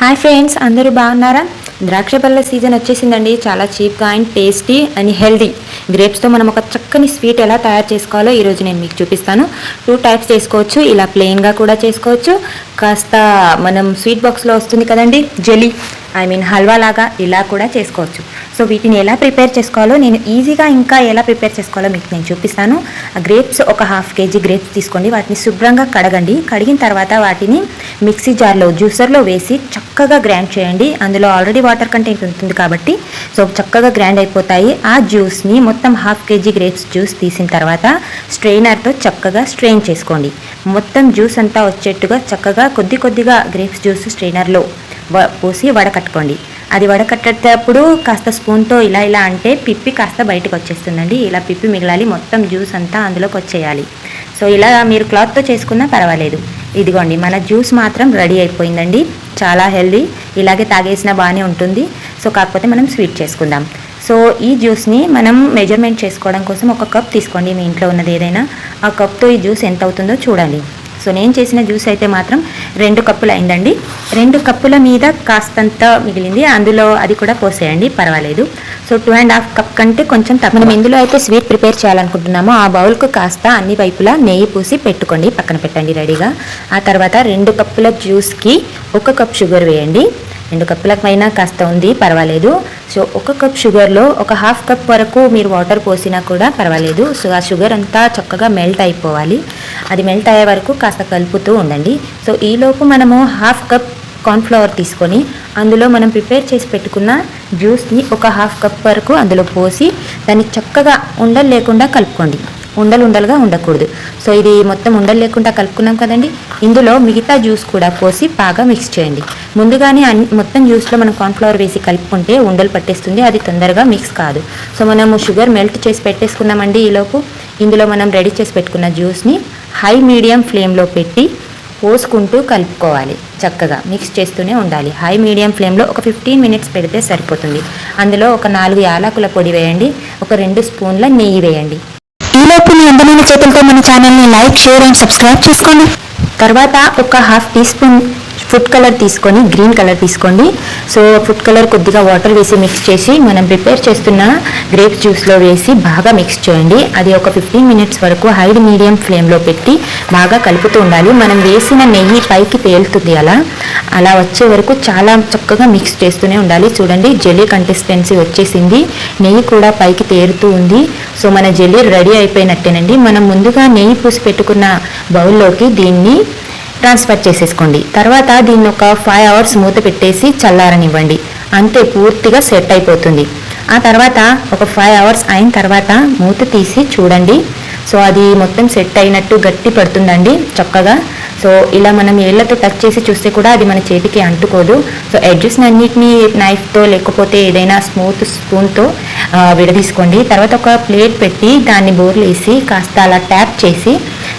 Hi friends అందరూ బాగున్నారా? ద్రాక్ష పళ్ళ సీజన్ వచ్చేసిందండి. చాలా చీప్గా అండ్ టేస్టీ అండ్ హెల్దీ గ్రేప్స్తో మనం ఒక చక్కని స్వీట్ ఎలా తయారు చేసుకోవాలో ఈరోజు నేను మీకు చూపిస్తాను. టూ టైప్స్ చేసుకోవచ్చు. ఇలా ప్లెయిన్గా కూడా చేసుకోవచ్చు. కాస్త మనం స్వీట్ బాక్స్లో వస్తుంది కదండి జెలీ. ఐ మీన్ హల్వా లాగా ఇలా కూడా చేసుకోవచ్చు. సో వీటిని ఎలా ప్రిపేర్ చేసుకోవాలో నేను ఈజీగా ఇంకా ఎలా ప్రిపేర్ చేసుకోవాలో మీకు నేను చూపిస్తాను. ఆ గ్రేప్స్ ఒక హాఫ్ కేజీ గ్రేప్స్ తీసుకోండి. వాటిని శుభ్రంగా కడగండి. కడిగిన తర్వాత వాటిని మిక్సీ జార్లో జ్యూసర్లో వేసి చక్కగా గ్రైండ్ చేయండి. అందులో ఆల్రెడీ వాటర్ కంటెంట్ ఉంటుంది కాబట్టి సో చక్కగా గ్రైండ్ అయిపోతాయి. ఆ జ్యూస్ని మొత్తం హాఫ్ కేజీ గ్రేప్స్ జ్యూస్ తీసిన తర్వాత స్ట్రెయినర్తో చక్కగా స్ట్రెయిన్ చేసుకోండి. మొత్తం జ్యూస్ అంతా వచ్చేట్టుగా చక్కగా కొద్ది కొద్దిగా గ్రేప్స్ జ్యూస్ స్ట్రైనర్లో పోసి వడకట్టుకోండి. అది వడకట్టేటప్పుడు కాస్త స్పూన్తో ఇలా ఇలా అంటే పిప్పి కాస్త బయటకు వచ్చేస్తుందండి ఇలా పిప్పి మిగలాలి మొత్తం జ్యూస్ అంతా అందులోకి వచ్చేయాలి సో ఇలా మీరు క్లాత్తో చేసుకున్నా పర్వాలేదు. ఇదిగోండి మన జ్యూస్ మాత్రం రెడీ అయిపోయిందండి. చాలా హెల్దీ. ఇలాగే తాగేసినా బాగానే ఉంటుంది. సో కాకపోతే మనం స్వీట్ చేసుకుందాం. సో ఈ జ్యూస్ని మనం మెజర్మెంట్ చేసుకోవడం కోసం ఒక కప్ తీసుకోండి మీ ఇంట్లో ఉన్నది ఏదైనా. ఆ కప్తో ఈ జ్యూస్ ఎంత అవుతుందో చూడండి. సో నేను చేసిన జ్యూస్ అయితే మాత్రం రెండు కప్పులు అయిందండి. రెండు కప్పుల మీద కాస్తంత మిగిలింది. అందులో అది కూడా పోసేయండి పర్వాలేదు. So two and half cup కంటే కొంచెం తక్కువ. మనం ఎందులో అయితే స్వీట్ ప్రిపేర్ చేయాలనుకుంటున్నామో ఆ బౌల్కు కాస్త అన్ని వైపులా నెయ్యి పూసి పెట్టుకోండి పక్కన పెట్టండి రెడీగా ఆ తర్వాత రెండు కప్పుల జ్యూస్కి ఒక కప్ షుగర్ వేయండి. రెండు కప్పుల పైన కాస్త ఉంది పర్వాలేదు. సో ఒక కప్ షుగర్లో ఒక హాఫ్ కప్ వరకు మీరు వాటర్ పోసినా కూడా పర్వాలేదు. సో ఆ షుగర్ అంతా చక్కగా మెల్ట్ అయిపోవాలి. అది మెల్ట్ అయ్యే వరకు కాస్త కలుపుతూ ఉండండి. సో ఈలోపు మనము హాఫ్ కప్ కార్న్ఫ్లవర్ తీసుకొని అందులో మనం ప్రిపేర్ చేసి పెట్టుకున్న జ్యూస్ని ఒక హాఫ్ కప్ వరకు అందులో పోసి దాన్ని చక్కగా ఉండలు లేకుండా కలుపుకోండి. ఉండలు ఉండలుగా ఉండకూడదు. సో ఇది మొత్తం ఉండలు లేకుండా కలుపుకున్నాం కదండి. ఇందులో మిగతా జ్యూస్ కూడా పోసి బాగా మిక్స్ చేయండి. ముందుగానే అన్ని మొత్తం జ్యూస్లో మనం కార్న్ఫ్లవర్ వేసి కలుపుకుంటే ఉండలు పట్టేస్తుంది. అది తొందరగా మిక్స్ కాదు. సో మనము షుగర్ మెల్ట్ చేసి పెట్టేసుకున్నామండి ఈలోపు ఇందులో మనం రెడీ చేసి పెట్టుకున్న జ్యూస్ని హై మీడియం ఫ్లేమ్లో పెట్టి పోసుకుంటూ కలుపుకోవాలి. చక్కగా మిక్స్ చేస్తూనే ఉండాలి. హై మీడియం ఫ్లేమ్లో ఒక ఫిఫ్టీన్ మినిట్స్ పెడితే సరిపోతుంది. అందులో ఒక నాలుగు యాలకుల పొడి వేయండి. ఒక రెండు స్పూన్ల నెయ్యి వేయండి. ఈలోపు మీ అందమైన చేతులతో మన ఛానల్ని లైక్ షేర్ అండ్ సబ్స్క్రైబ్ చేసుకోండి. తర్వాత ఒక half teaspoon food colour తీసుకొని గ్రీన్ కలర్ తీసుకోండి. సో ఫుడ్ కలర్ కొద్దిగా వాటర్ వేసి మిక్స్ చేసి మనం ప్రిపేర్ చేస్తున్న గ్రేప్ జ్యూస్లో వేసి బాగా మిక్స్ చేయండి. అది ఒక ఫిఫ్టీన్ మినిట్స్ వరకు హై మీడియం ఫ్లేమ్లో పెట్టి బాగా కలుపుతూ ఉండాలి. మనం వేసిన నెయ్యి పైకి తేలుతుంది అలా. అలా వచ్చే వరకు చాలా చక్కగా మిక్స్ చేస్తూనే ఉండాలి. చూడండి జెల్లీ కన్సిస్టెన్సీ వచ్చేసింది. నెయ్యి కూడా పైకి తేరుతూ ఉంది. సో మన జెల్లీ రెడీ అయిపోయినట్టేనండి. మనం ముందుగా నెయ్యి పూసి పెట్టుకున్న బౌల్లోకి దీన్ని ట్రాన్స్ఫర్ చేసేసుకోండి. తర్వాత దీన్ని ఒక ఫైవ్ అవర్స్ మూత పెట్టేసి చల్లారనివ్వండి. అంతే పూర్తిగా సెట్ అయిపోతుంది. ఆ తర్వాత ఒక ఫైవ్ అవర్స్ అయిన తర్వాత మూత తీసి చూడండి. సో అది మొత్తం సెట్ అయినట్టు గట్టి పడుతుందండి. చక్కగా సో ఇలా మనం ఏళ్ళతో టచ్ చేసి చూస్తే కూడా అది మన చేతికి అంటుకోదు. సో ఎడ్జెస్ అన్నిటిని నైఫ్తో లేకపోతే ఏదైనా స్మూత్ స్పూన్తో విడదీసుకోండి. తర్వాత ఒక ప్లేట్ పెట్టి దాన్ని బోర్లు వేసి కాస్త అలా ట్యాప్ చేసి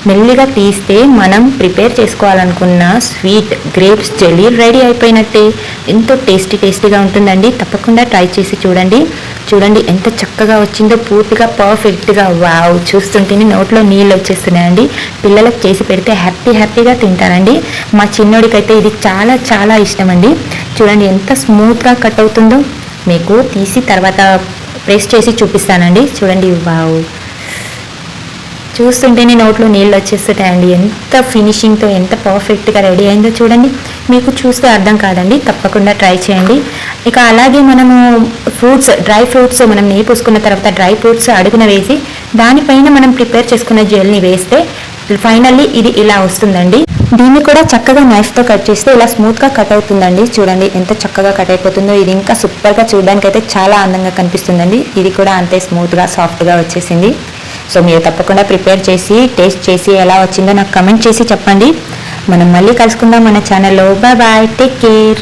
మెల్లిగా తీస్తే మనం ప్రిపేర్ చేసుకోవాలనుకున్న స్వీట్ గ్రేప్స్ జెలీ రెడీ అయిపోయినట్టే. ఎంతో టేస్టీ టేస్టీగా ఉంటుందండి. తప్పకుండా ట్రై చేసి చూడండి. చూడండి ఎంత చక్కగా వచ్చిందో పూర్తిగా పర్ఫెక్ట్గా వావ్ చూస్తుంటేనే నోట్లో నీళ్ళు వచ్చేస్తున్నాయండి. పిల్లలకు చేసి పెడితే హ్యాపీ హ్యాపీగా తింటారండి. మా చిన్నోడికైతే ఇది చాలా చాలా ఇష్టం అండి చూడండి ఎంత స్మూత్గా కట్ అవుతుందో. మీకు తీసి తర్వాత ప్రెస్ చేసి చూపిస్తానండి. చూడండి వావ్ చూస్తుంటేనే నోట్లో నీళ్ళు వచ్చేస్తుంటాయండి. ఎంత ఫినిషింగ్తో ఎంత పర్ఫెక్ట్గా రెడీ అయిందో చూడండి. మీకు చూస్తే అర్థం కాదండి. తప్పకుండా ట్రై చేయండి. ఇక అలాగే మనము ఫ్రూట్స్ డ్రై ఫ్రూట్స్ మనం నెయ్యి పూసుకున్న తర్వాత డ్రై ఫ్రూట్స్ అడుగున వేసి దానిపైన మనం ప్రిపేర్ చేసుకున్న జెల్ని వేస్తే ఫైనల్లీ ఇది ఇలా వస్తుందండి. దీన్ని కూడా చక్కగా నైఫ్తో కట్ చేస్తే ఇలా స్మూత్గా కట్ అవుతుందండి. చూడండి ఎంత చక్కగా కట్ అయిపోతుందో. ఇది ఇంకా సూపర్గా చూడడానికి అయితే చాలా అందంగా కనిపిస్తుందండి. ఇది కూడా అంతే స్మూత్గా సాఫ్ట్గా వచ్చేసింది. సో మీరు తప్పకుండా ప్రిపేర్ చేసి టేస్ట్ చేసి ఎలా వచ్చిందో నాకు కమెంట్ చేసి చెప్పండి. మనం మళ్ళీ కలుసుకుందాం మన ఛానల్లో బాయ్ బాయ్ టేక్ కేర్